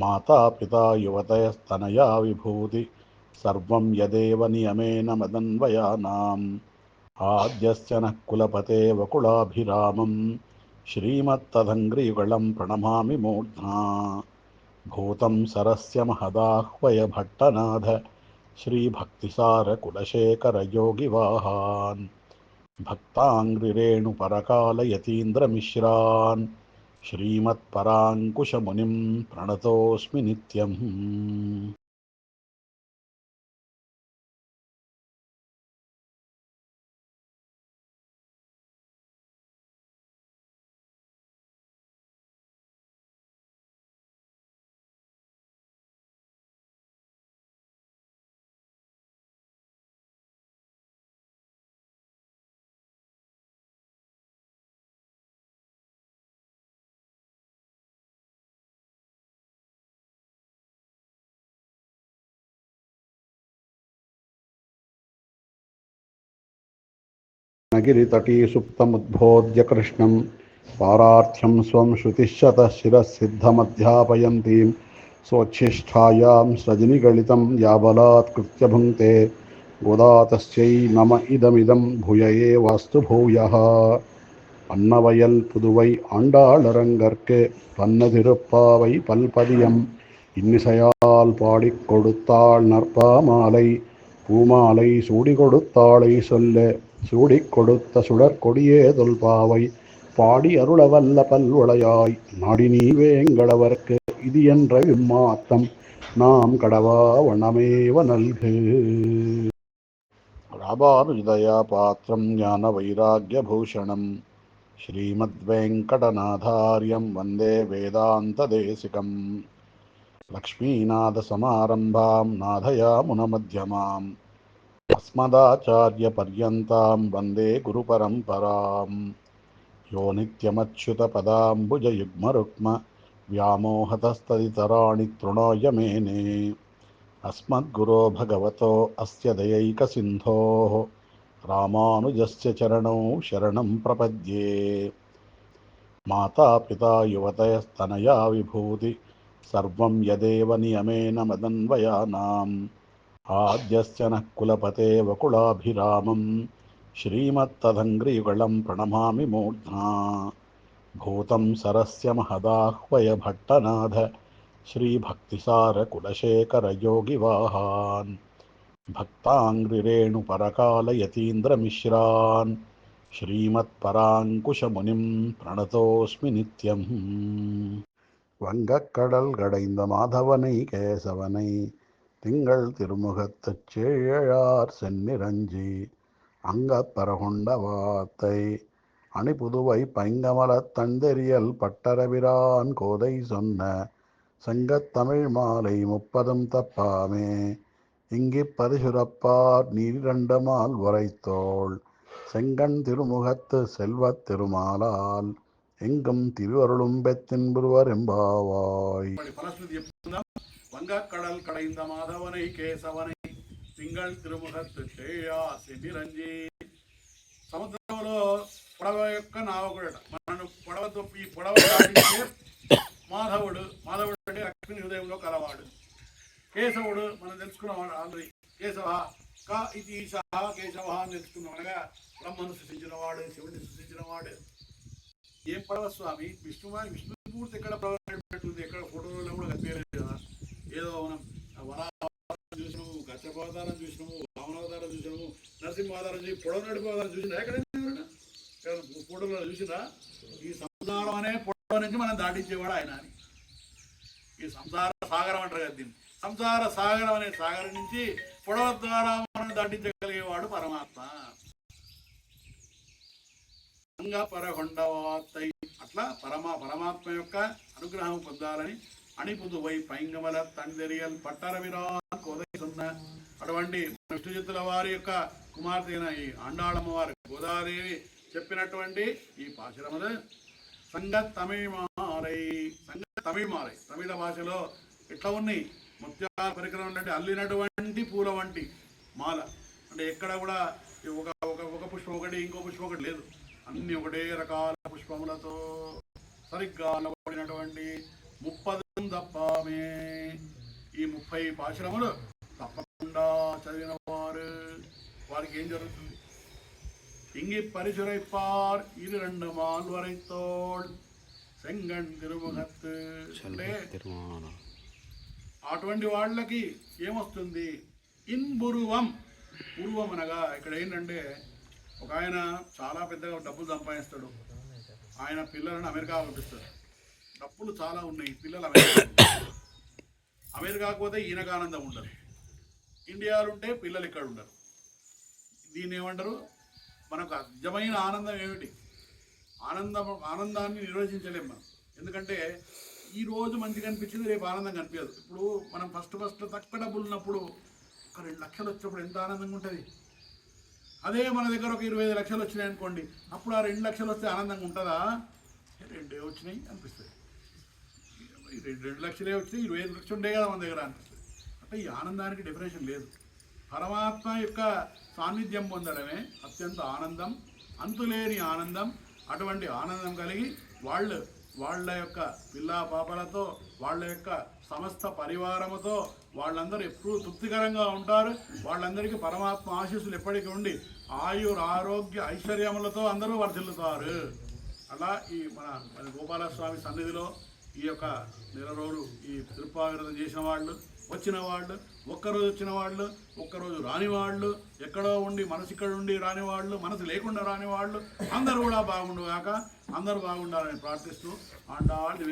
मातापिता युवतयस्तनया विभूति सर्वं यदेव नियमेन मदन्वयानाम् आद्यस्य नः कुलपते वकुलाभिरामं श्रीमत्तदङ्घ्रियुगलं प्रणमामि मूर्ध्ना भूतं सरस्य महदाह्वय भट्टनाथ श्रीभक्तिसारकुलशेखरयोगिवाहान् भक्ताङ्घ्रिरेणुपरकालयतीन्द्रमिश्रान् श्रीमत्पराङ्कुशमुनिं प्रणतोऽस्मि नित्यम् नगिरितटी सुप्तमुद्बोध्य कृष्णं पारार्थ्यं स्वं श्रुतिश्चतः शिरःसिद्धमध्यापयन्तीं स्वोच्छिष्ठायां सजनिगलितं याबलात्कृत्य भुङ्क्ते गोदा तस्यै नम इदमिदं भूय एवास्तु भूयः அன்னவயல் புதுவை ஆண்டாளரங்கற்கு பன்னதிருப்பாவை பல்பதியம் இன்னிசையால் பாடிக் கொடுத்தாள் நற்பாமாலை பூமாலை சூடி கொடுத்தாளை சொல்ல சூடிக் கொடுத்த சுடர் கொடியே தொல்பாவை பாடி அருளவல்ல பல்வளையாய். நாடி நீ வேங்களவர்க்கு இது என்ற விம்மாத்தம் நாம் கடவா வனமேவ நல்கு. ராபாருதயா பாத்திரம் ஞான வைராக்கிய பூஷணம். ஸ்ரீமத் வெங்கடநாதாரியம் வந்தே வேதாந்த தேசிகம். லக்ஷ்மீநாத சமாரம்பாம் நாதயா முனமத்தியமாம் అస్మదాచార్యపర్యంతం వందే గురుపరంపరాం యో నిత్యమచ్యుతపదాంబుజయుగ్మరుక్మ వ్యామోహతస్తదితరాణి తృణోయ మేనే అస్మద్గురో భగవతో అస్య దయైకసింధో రామానుజస్య చరణౌ శరణం ప్రపద్యే మాతాపితా యువతయస్తనయా విభూతి సర్వం యదేవ నియమేన మదన్వయానాం आद्यस्य नः कुलपते वकुलाभिरामं श्रीमत्तदङ्घ्रियुगलं प्रणमामि मूर्ध्ना भूतं सरस्य महदाह्वय भट्टनाथ श्रीभक्तिसारकुलशेखरयोगिवाहान् भक्ताङ्घ्रिरेणुपरकालयतीन्द्रमिश्रान् श्रीमत्पराङ्कुशमुनिं प्रणतोऽस्मि नित्यम् வங்கக்கடல் கடைந்த மாதவனை கேசவனை திங்கள் திருமுகத்துச் சேழார் சென்னிரஞ்சி அங்கப்பரகொண்ட வாத்தை அணிபுதுவை பைங்கமலத் தந்தெறியல் பட்டரபிரான் கோதை சொன்ன செங்கத்தமிழ் மாலை முப்பதும் தப்பாமே இங்கிப் பரிசுரப்பார் நீரிரண்டமால் உரைத்தோள் செங்கண் திருமுகத்து செல்வத் திருமாலால் எங்கும் திருவருளும் பெத்தின்புருவர் எம்பாவாய் வங்கக்கடல் கடைந்த மாதவனை கேசவனை తింగళ్ తిరుముఖత్తు చేయ సిద్ధిరంజి సముద్రంలో పొడవ యొక్క నావకుడట మనను పొడవ తొప్పి పొడవ దాటించే మాధవుడు మాధవుడు అంటే లక్ష్మీ హృదయంలో కలవాడు కేశవుడు మనం తెలుసుకున్నవాడు ఆల్రెడీ కేశవ క ఇది ఈశా కేశవ అని తెలుసుకున్నాం అనగా బ్రహ్మను సృష్టించినవాడు శివుడిని సృష్టించినవాడు ఏం పడవ స్వామి విష్ణు విష్ణుమూర్తి ఎక్కడ ప్రవేశపెట్టింది ఎక్కడ ఫోటోలో కూడా కనిపించలేదు కదా ఏదో మనం వరావతారం చూసినాము కచ్చపావతారం చూసినాము వామనావతారం చూసినాము నరసింహావతారం చూసి పొడవ నడిపోవతారం చూసినా ఎక్కడైనా ఎక్కడ ఫోటోలో చూసినా ఈ సంసారం అనే పొడవ నుంచి మనం దాటించేవాడు ఆయన అని. ఈ సంసార సాగరం అంటారు కదా దీన్ని. సంసార సాగరం అనే సాగరం నుంచి పొడవ ద్వారా మనం దాటించగలిగేవాడు పరమాత్మ. అంగ పరహొండవాత్తై అట్లా పరమా పరమాత్మ యొక్క అనుగ్రహం పొందాలని అణిపుదువై పైంగమల తండ్రియల్ పట్టరవిరాన్ కోదైసున్న అటువంటి విష్ణుజిత్తుల వారి యొక్క కుమార్తె అయిన ఈ అండాళమ్మ వారి గోదాదేవి చెప్పినటువంటి ఈ పాశురములు. సంగ తమిళమారై సంగ తమిళమారై తమిళ భాషలో ఇట్లా ఉన్నాయి? ముత్యాల పరికరం అంటే అల్లినటువంటి పూల వంటి మాల. అంటే ఎక్కడ కూడా ఒక ఒక ఒక పుష్పం ఒకటి ఇంకో పుష్పం ఒకటి లేదు. అన్ని ఒకటే రకాల పుష్పములతో సరిగ్గా అలవడినటువంటి ముప్పది తప్ప స్వామి ఈ ముప్పై పాశురములు తప్పకుండా చదివిన వారు వారికి ఏం జరుగుతుంది இங்கி பரிசுரைப்பார் இரு ரெண்டு மால்வரைத்தோள் செங்கண் తిరుముఖత్తు అంటే అటువంటి వాళ్ళకి ఏమొస్తుంది ఇన్బురువం పూర్వం అనగా ఇక్కడ ఏంటంటే ఒక ఆయన చాలా పెద్దగా డబ్బులు సంపాదిస్తాడు ఆయన పిల్లలను అమెరికా పంపిస్తాడు తప్పులు చాలా ఉన్నాయి. పిల్లలు అమెరికా కాకపోతే ఈయనకు ఆనందం ఉండదు. ఇండియాలో ఉంటే పిల్లలు ఇక్కడ ఉండరు. దీన్ని ఏమంటారు? మనకు నిజమైన ఆనందం ఏమిటి? ఆనందం ఆనందాన్ని నిర్వచించలేం మనం. ఎందుకంటే ఈ రోజు మంచిగా అనిపించింది రేపు ఆనందం కనిపించదు. ఇప్పుడు మనం ఫస్ట్ ఫస్ట్ తక్కువ డబ్బులు ఉన్నప్పుడు ఒక రెండు లక్షలు వచ్చినప్పుడు ఎంత ఆనందంగా ఉంటుంది? అదే మన దగ్గర ఒక ఇరవై ఐదు లక్షలు వచ్చినాయి అనుకోండి. అప్పుడు ఆ రెండు లక్షలు వస్తే ఆనందంగా ఉంటుందా? రెండే వచ్చినాయి అనిపిస్తుంది. రెండు రెండు లక్షలే వచ్చినాయి ఇరవై ఐదు లక్షలు ఉండే కదా మన దగ్గర అనిపిస్తుంది. అంటే ఈ ఆనందానికి డెఫినేషన్ లేదు. పరమాత్మ యొక్క సాన్నిధ్యం పొందడమే అత్యంత ఆనందం అంతులేని ఆనందం అటువంటి ఆనందం కలిగి వాళ్ళు వాళ్ళ యొక్క పిల్లా పాపలతో వాళ్ళ యొక్క సమస్త పరివారముతో వాళ్ళందరూ ఎప్పుడూ తృప్తికరంగా ఉంటారు. వాళ్ళందరికీ పరమాత్మ ఆశీస్సులు ఎప్పటికీ ఉండి ఆయుర్ ఆరోగ్య ఐశ్వర్యములతో అందరూ వర్ధిల్లుతారు. అలా ఈ మన మన గోపాలస్వామి సన్నిధిలో ఈ యొక్క నెల రోజులు ఈ తిరుపావిరతం చేసిన వాళ్ళు వచ్చిన వాళ్ళు ఒక్కరోజు వచ్చిన వాళ్ళు ఒక్కరోజు రాని వాళ్ళు ఎక్కడో ఉండి మనసు ఇక్కడ ఉండి రాని వాళ్ళు మనసు లేకుండా రాని వాళ్ళు అందరూ కూడా బాగుండుగాక అందరూ బాగుండాలని ప్రార్థిస్తూ ఆండాళ్ళు